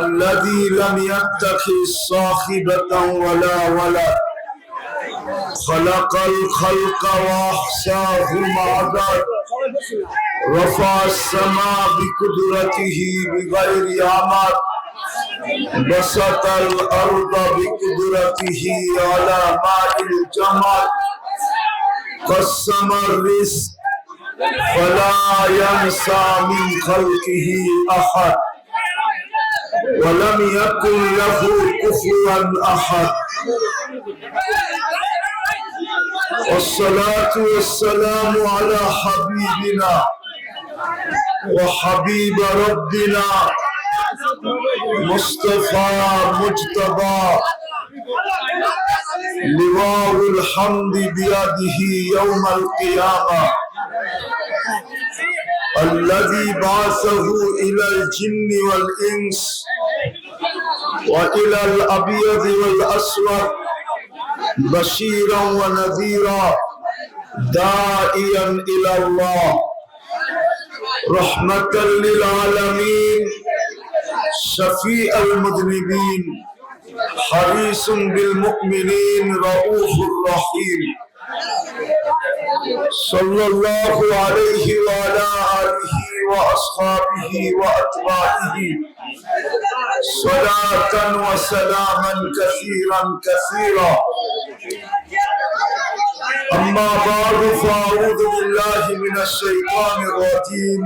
الذي لم يتخذ صاحبة ولا ولد. خلق الخلق وأحصاهم عدد رفع السماء بقدرته بغير عمد. بسط الأرض بقدرته على ماء الجمل قسم الرزق فلا ينسى من خلقه أحد. ولم يكن له كفوا أحد. والصلاة والسلام على حبيبنا وحبيب ربنا مصطفى مجتبى. لواء الحمد بيده يوم القيامة. الذي بعثه إلى الجن والإنس وإلى الأبيض والأسود بشيرا ونذيرا داعيا إلى الله رحمة للعالمين شفيع المذنبين حريص بالمؤمنين رؤوف رحيم. صلى الله عليه وعلى آله وأصحابه وأتباعه. صلاة وسلاما كثيرا كثيرا. أما بعد فأعوذ بالله من الشيطان الرجيم.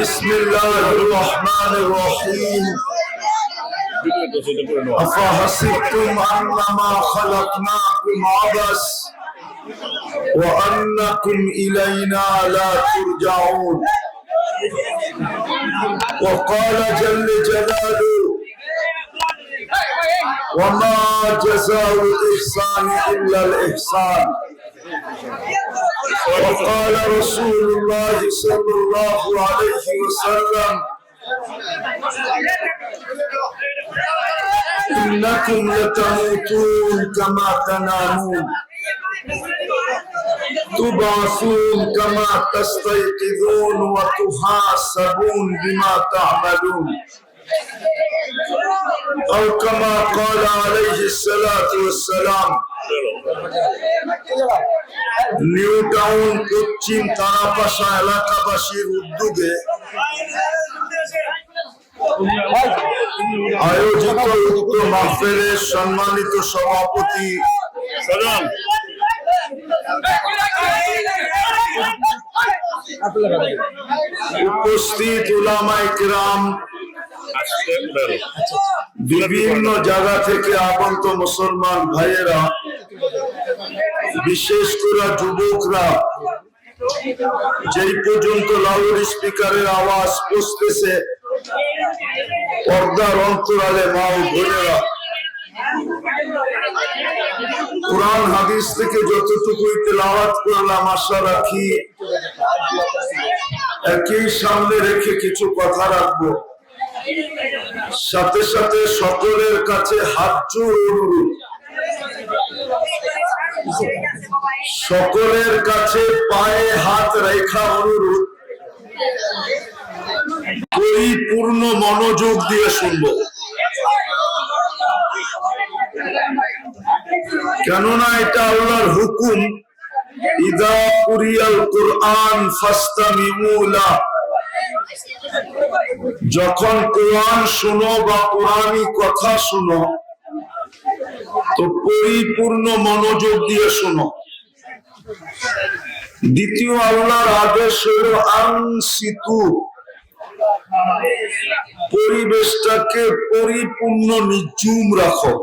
بسم الله الرحمن الرحيم. أفحسبتم أنما خلقناكم عبث وأنكم إلينا لا ترجعون. وقال جل جلاله وما جزاء الإحسان إلا الإحسان. وقال رسول الله صلى الله عليه وسلم إنكم لتموتون كما تنامون. تبعثون كما تستيقظون وتحاسبون بما تعملون أو كما قال عليه الصلاة والسلام new town পশ্চিম তারাপাশা এলাকাবাসীর উদ্যোগে আয়োজিত উক্ত মাহফিলের সম্মানিত সভাপতি উপস্থিত উলামায়ে বিভিন্ন জায়গা থেকে আগন্ত মুসলমান ভাইয়েরা, বিশেষ করে যুবকরা, যেই পর্যন্ত লাউড স্পিকারের আওয়াজ পৌঁছতেছে, পর্দার অন্তরালে মা ও কোরআন, হাদিস থেকে যতটুকুই তেলাওয়াত করলাম, আশা রাখি একই সামনে রেখে কিছু কথা রাখব। সাথে সাথে সকলের কাছে হাত অনুরোধ। সকলের কাছে পায়ে হাত রেখা অনুরোধ। পরিপূর্ণ মনোযোগ দিয়ে শুনব। কেননা এটা আল্লাহর হুকুম, ইদা কুরিয়াল কোরআন যখন কোরআন শুনো বা কোরআনই কথা শুনো, তো পরিপূর্ণ মনোযোগ দিয়ে শোনো। দ্বিতীয় আল্লাহর আদেশ হলো, আনসিতু। পরিবেশটাকে পরিপূর্ণ নিজুম রাখো।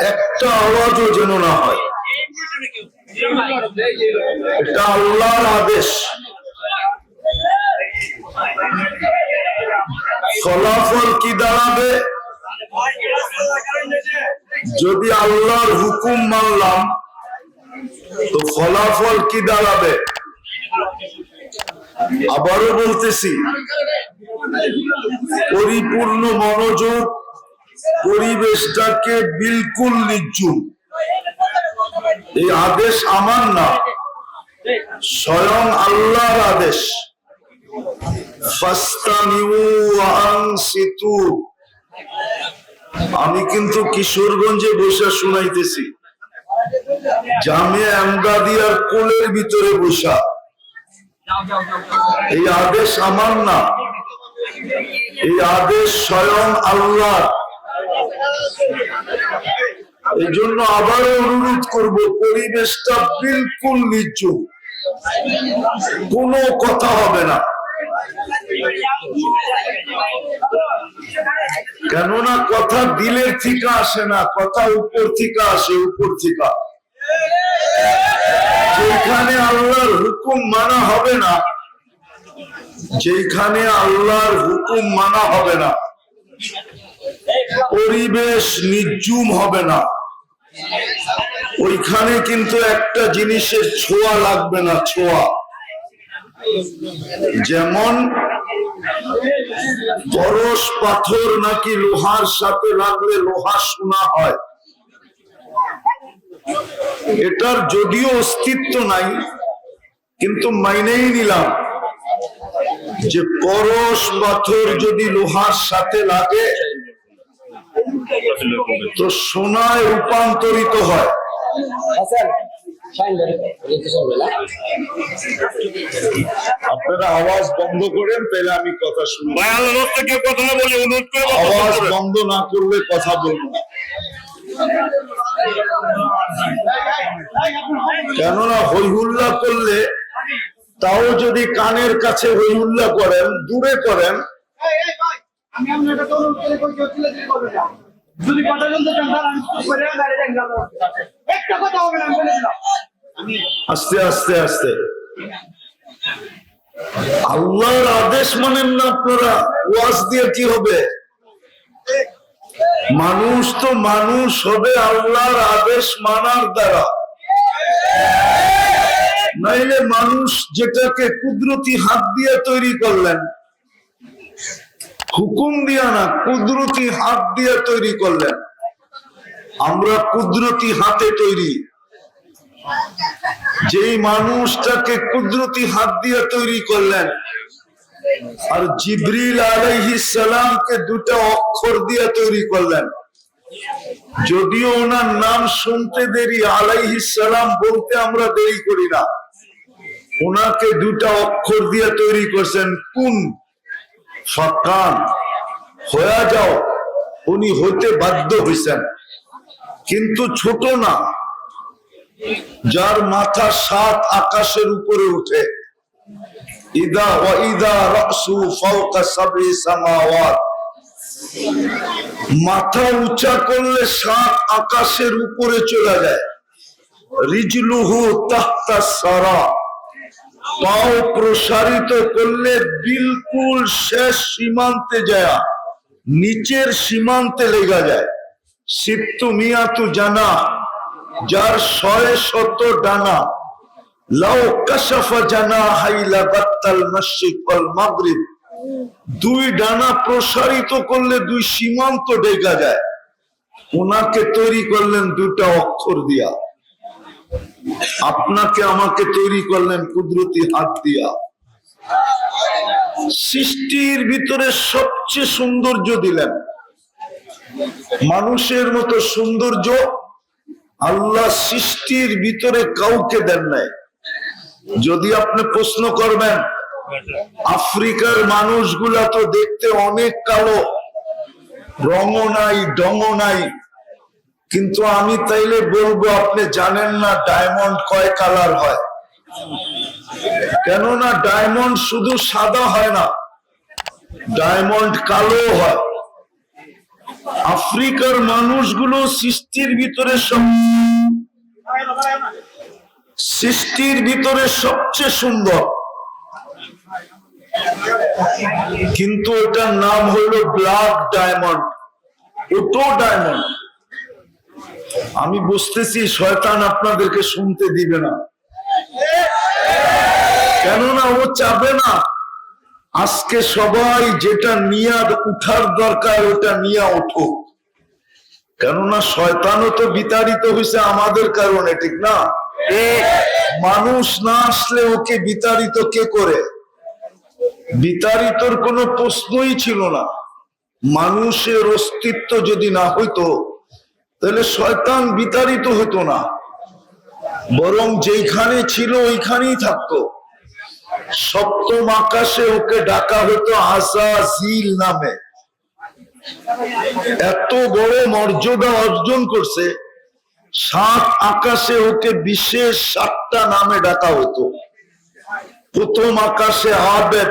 একটা আওয়াজও যেন না হয়। এটা আল্লাহর আদেশ। ফলাফল কি দাঁড়াবে? যদি আল্লাহর হুকুম মানলাম, তো ফলাফল কি দাঁড়াবে? আবারও বলতেছি, পরিপূর্ণ মনোযোগ পরিবেশটাকে বিলকুল নিচুম এই আদেশ আমার না, স্বয়ং আল্লাহর আদেশ। আমি কিন্তু কিশোরগঞ্জে বসে শুনাইতেছি। জামে কোলের ভিতরে বসা। এই আদেশ আমার না, এই আদেশ স্বয়ং আল্লাহ এই জন্য আবারও অনুরোধ করব, পরিবেশটা বিলকুল নিচু। কোনো কথা হবে না। কেননা কথা দিলের থেকে আসে না, কথা উপর থেকে আসে, উপর থেকে। যেখানে আল্লাহর হুকুম মানা হবে না, যেখানে আল্লাহর হুকুম মানা হবে না, পরিবেশ নির্জুম হবে না। ওইখানে কিন্তু একটা জিনিসের ছোঁয়া লাগবে না, ছোঁয়া। যেমন পরশ পাথর নাকি লোহার সাথে লাগলে লোহা শোনা হয়। এটার যদিও অস্তিত্ব নাই, কিন্তু মাইনেই নিলাম যে পরশ পাথর যদি লোহার সাথে লাগে তো সোনায় রূপান্তরিত হয়। বেলা আপনারা আওয়াজ বন্ধ করেন তাহলে আমি কথা শুনব ভাই আল্লাহ কথা বলে অনুরোধ করে আওয়াজ বন্ধ না করলে কথা বলব না। কেননা হইহুল্লা করলে তাও যদি কানের কাছে হইহুল্লা করেন দূরে করেন আমি আপনার যদি কথা চান তাহলে আমি চুপ করে একটা কথা হবে আস্তে আস্তে আস্তে। আল্লাহর আদেশ মানেন না আপনারা, ওয়াজ দিয়ে কি হবে? মানুষ তো মানুষ হবে আল্লাহর আদেশ মানার দ্বারা। নাইলে মানুষ যেটাকে কুদরতি হাত দিয়ে তৈরি করলেন হুকুম দিয়া না, কুদরতি হাত দিয়ে তৈরি করলেন। আমরা কুদরতি হাতে তৈরি। যেই মানুষটাকে কুদরতি হাত দিয়ে তৈরি করলেন, আর জিবরিল আলাইহিস সালামকে দুটো অক্ষর দিয়ে তৈরি করলেন। যদিও ওনার নাম শুনতে দেরি, আলাইহি সালাম বলতে আমরা দেরি করি না। ওনাকে দুটা অক্ষর দিয়ে তৈরি করছেন, কুন। ফাকান হয়ে যাও, উনি হইতে বাধ্য হইছেন। কিন্তু ছোট না, যার মাথা সাত আকাশের উপরে উঠে মাথা উঁচা করলে সাত আকাশের উপরে চলে যায়। রিজলুহু তাহতা সারা। পাও প্রসারিত করলে বিলকুল শেষ সীমান্তে যায়। নিচের সীমান্তে লেগা যায়। সিত্তু মিয়াতু জানা, যার ছয় শত ডানা। লাউ কাশাফা জানা হাইলা বাত্তাল মাগরিব। দুই ডানা প্রসারিত করলে দুই সীমান্ত ডেকা যায়। ওনাকে তৈরি করলেন দুটা অক্ষর দিয়া। আপনাকে আমাকে তৈরি করলেন কুদরতি হাত দিয়া। সৃষ্টির ভিতরে সবচেয়ে সৌন্দর্য দিলেন। মানুষের মতো সৌন্দর্য আল্লাহ সৃষ্টির ভিতরে কাউকে দেন নাই। যদি আপনি প্রশ্ন করবেন, আফ্রিকার মানুষগুলা তো দেখতে অনেক কালো। রঙ নাই, ডঙও নাই। কিন্তু আমি তাইলে বলব, আপনি জানেন না ডায়মন্ড কয় কালার হয়? কেননা ডায়মন্ড শুধু সাদা হয় না ডায়মন্ড কালো হয়। আফ্রিকার মানুষগুলো সৃষ্টির ভিতরে সৃষ্টির ভিতরে সবচেয়ে সুন্দর। কিন্তু ওটার নাম হলো ব্ল্যাক ডায়মন্ড ওটো ডায়মন্ড আমি বুঝতেছি শয়তান আপনাদেরকে শুনতে দিবে না। কেননা ও চাবে না। আজকে সবাই যেটা নিয়ে উঠার দরকার, ওটা নিয়ে ওঠো। কেননা শয়তানও তো বিতাড়িত হয়েছে আমাদের কারণে, ঠিক না? মানুষ না আসলে ওকে বিতাড়িত কে করে? বিতাড়িতর কোনো প্রশ্নই ছিল না। মানুষের অস্তিত্ব যদি না হইতো তাহলে শয়তান বিতাড়িত হতো না। বরং যেখানে ছিল ওইখানেই থাকতো। সপ্তম আকাশে ওকে ডাকা হতো আসাজিল নামে। এত বড় মর্যাদা অর্জন করছে, সাত আকাশে ওকে বিশেষ সাতটা নামে ডাকা হতো। প্রথম আকাশে আবেদ,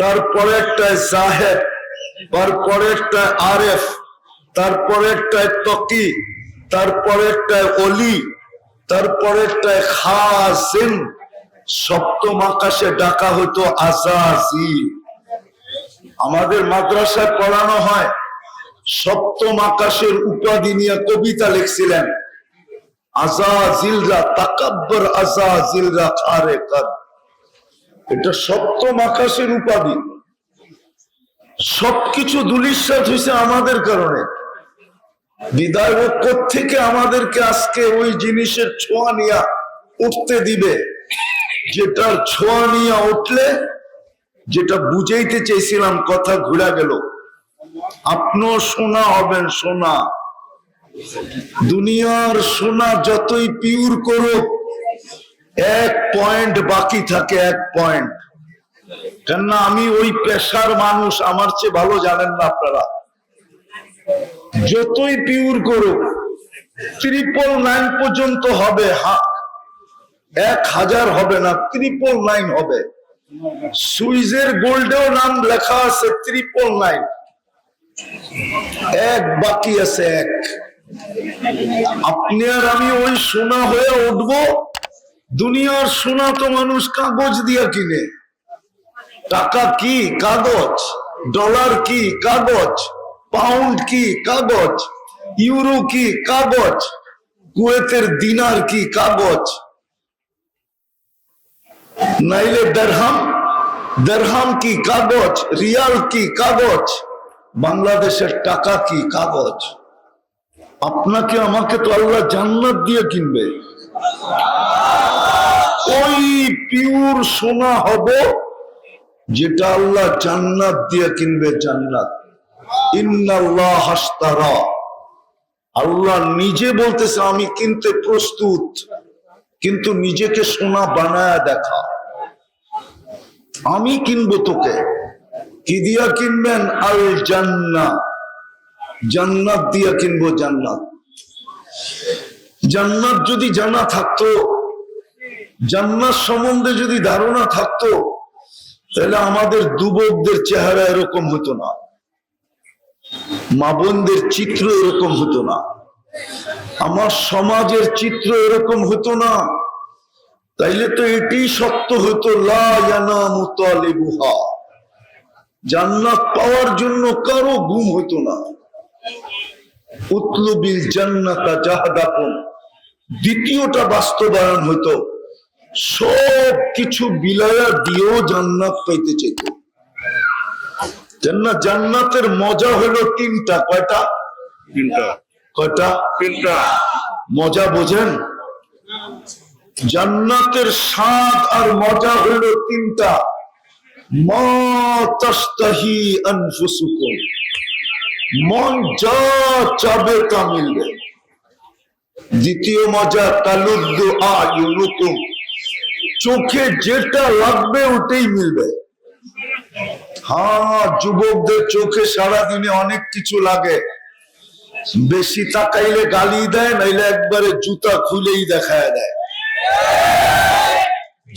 তারপরে একটা জাহেদ, তারপরে একটা আরেফ তারপরে একটা তকি, তারপরে একটা অলি, তারপরে একটা খাসিম সপ্তম আকাশে ডাকা হতো আজাজিল আমাদের মাদ্রাসায় পড়ানো হয়, সপ্তম আকাশের উপাধি নিয়ে কবিতা লিখছিলেন। আজাজিলরা, তাকাব্বর আজাজিলরা খারে কর। এটা সপ্তম আকাশের উপাধি। সবকিছু দুলিশ্বাস হয়েছে আমাদের কারণে। বিদায় থেকে আমাদেরকে আজকে ওই জিনিসের ছোঁয়া নিয়ে উঠতে দিবে? যেটার ছোঁয়া নিয়ে উঠলে যেটা বুঝাইতে চেয়েছিলাম কথা ঘুরা গেল। আপনিও সোনা হবেন সোনা। দুনিয়ার সোনা যতই পিউর করুক, এক পয়েন্ট বাকি থাকে, এক পয়েন্ট। কেননা আমি ওই পেশার মানুষ, আমার চেয়ে ভালো জানেন না আপনারা। যতই পিউর করুক ত্রিপল নাইন পর্যন্ত হবে হা এক হাজার হবে না ত্রিপল নাইন হবে। সুইজের গোল্ডেও নাম লেখা আছে ত্রিপল নাইন এক বাকি আছে এক। আপনি আর আমি ওই সোনা হয়ে উঠবো, দুনিয়ার সোনা তো মানুষ কাগজ দিয়া কিনে। টাকা কি? কাগজ। ডলার কি? কাগজ। পাউন্ড কি কাগজ? ইউরো কি কাগজ? কুয়েতের দিনার কি কাগজ? নাইলে দেড়হাম দেড়হাম কি কাগজ? রিয়াল কি কাগজ? বাংলাদেশের টাকা কি কাগজ? আপনাকে আমাকে তো আল্লাহ জান্নাত দিয়ে কিনবে। ওই পিওর সোনা হব, যেটা আল্লাহ জান্নাত দিয়ে কিনবে জান্নাত। আল্লাহ নিজে বলতেছে, আমি কিনতে প্রস্তুত, কিন্তু নিজেকে সোনা বানায় দেখা। আমি কিনবো তোকে। কি দিয়া কিনবেন? আল জান্না জান্নাত দিয়া কিনবো জান্নাত। জান্নাত যদি জানা থাকতো, জান্নাত সম্বন্ধে যদি ধারণা থাকতো, তাহলে আমাদের যুবকদের চেহারা এরকম হতো না। মা বোনদের চিত্র এরকম হতো না। আমার সমাজের চিত্র এরকম হতো না। তাইলে তো এটি সত্য হতো লাবুহা জান্নাত পাওয়ার জন্য কারও গুম হতো না। উতলুবিল জান্নাতা জাহাদাকুম। দ্বিতীয়টা বাস্তবায়ন হতো। সব কিছু বিলায়া দিয়েও জান্নাত পাইতে চেত জান্নাত জান্নাতের মজা হলো তিনটা। কয়টা? তিনটা। কয়টা? তিনটা। মজা বোঝেন? জান্নাতের স্বাদ আর মজা হলো তিনটা। মন যা চাবে তা মিলবে। দ্বিতীয় মজা তালুদ্দু আয়ুনুকুম। চোখে যেটা লাগবে ওটাই মিলবে। হ্যাঁ যুবকদের চোখে সারাদিনে অনেক কিছু লাগে। বেশি তাকাইলে গালি দেয়, নাইলে একবারে জুতা খুলেই দেখায় দেয়।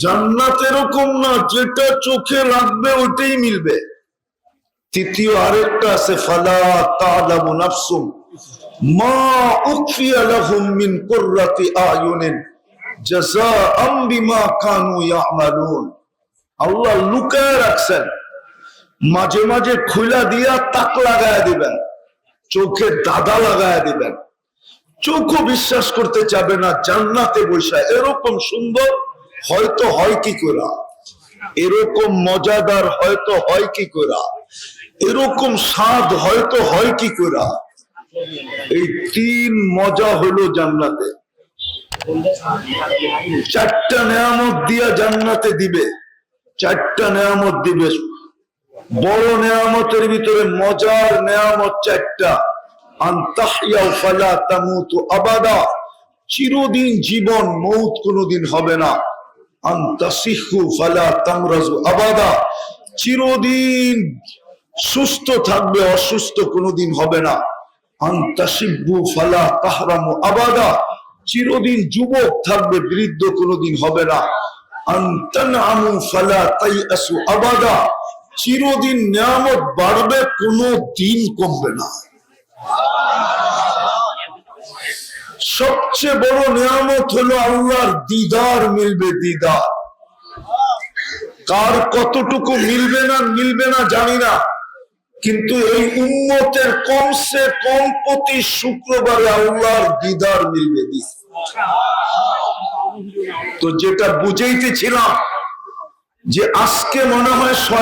জান্নাত এরকম না, যেটা চোখে লাগবে ওটাই মিলবে। তৃতীয় আরেকটা আছে, ফালা তালামু নাফসুম মা উখফিয়া লাহুম মিন কুররাতি আয়ুনিন, জাযাআম বিমা কানু ইয়ামালুন। আল্লাহ লুকায় রাখছেন। মাঝে মাঝে খুলা দিয়া তাক লাগায় দিবেন, চোখে দাদা লাগায় দিবেন। চোখও বিশ্বাস করতে চাবে না, জান্নাতে বৈশা এরকম সুন্দর হয়তো হয় কি করা? এরকম মজাদার হয়তো হয় কি করা? এরকম স্বাদ হয়তো হয় কি করা? এই তিন মজা হলো জান্নাতে। চারটা নেয়ামত দিয়া জান্নাতে দিবে, চারটা নেয়ামত দিবে। বড় নেয়ামতের ভিতরে মজার নেয়ামত চারটা। চিরদিন জীবন মৌত কোনোদিন হবে না। চিরদিন সুস্থ থাকবে, অসুস্থ কোনোদিন হবে না। আন্তাসিব্বু ফালা তাহরামু আবাদা। চিরদিন যুবক থাকবে, বৃদ্ধ কোনোদিন হবে না। আন্তানআমু ফালা তাইয়াসু আবাদা। চিরদিন নিয়ামত বাড়বে, কোনো দিন কমবে না। সবচেয়ে বড় নিয়ামত হলো আল্লাহর দিদার মিলবে দিদার। কার কতটুকু মিলবে না মিলবে না জানি না। কিন্তু এই উন্মতের কমসে কম প্রতি শুক্রবারে আল্লাহর দিদার মিলবে তো যেটা বুঝাইতেছিলাম, যে আজকে মনে হয়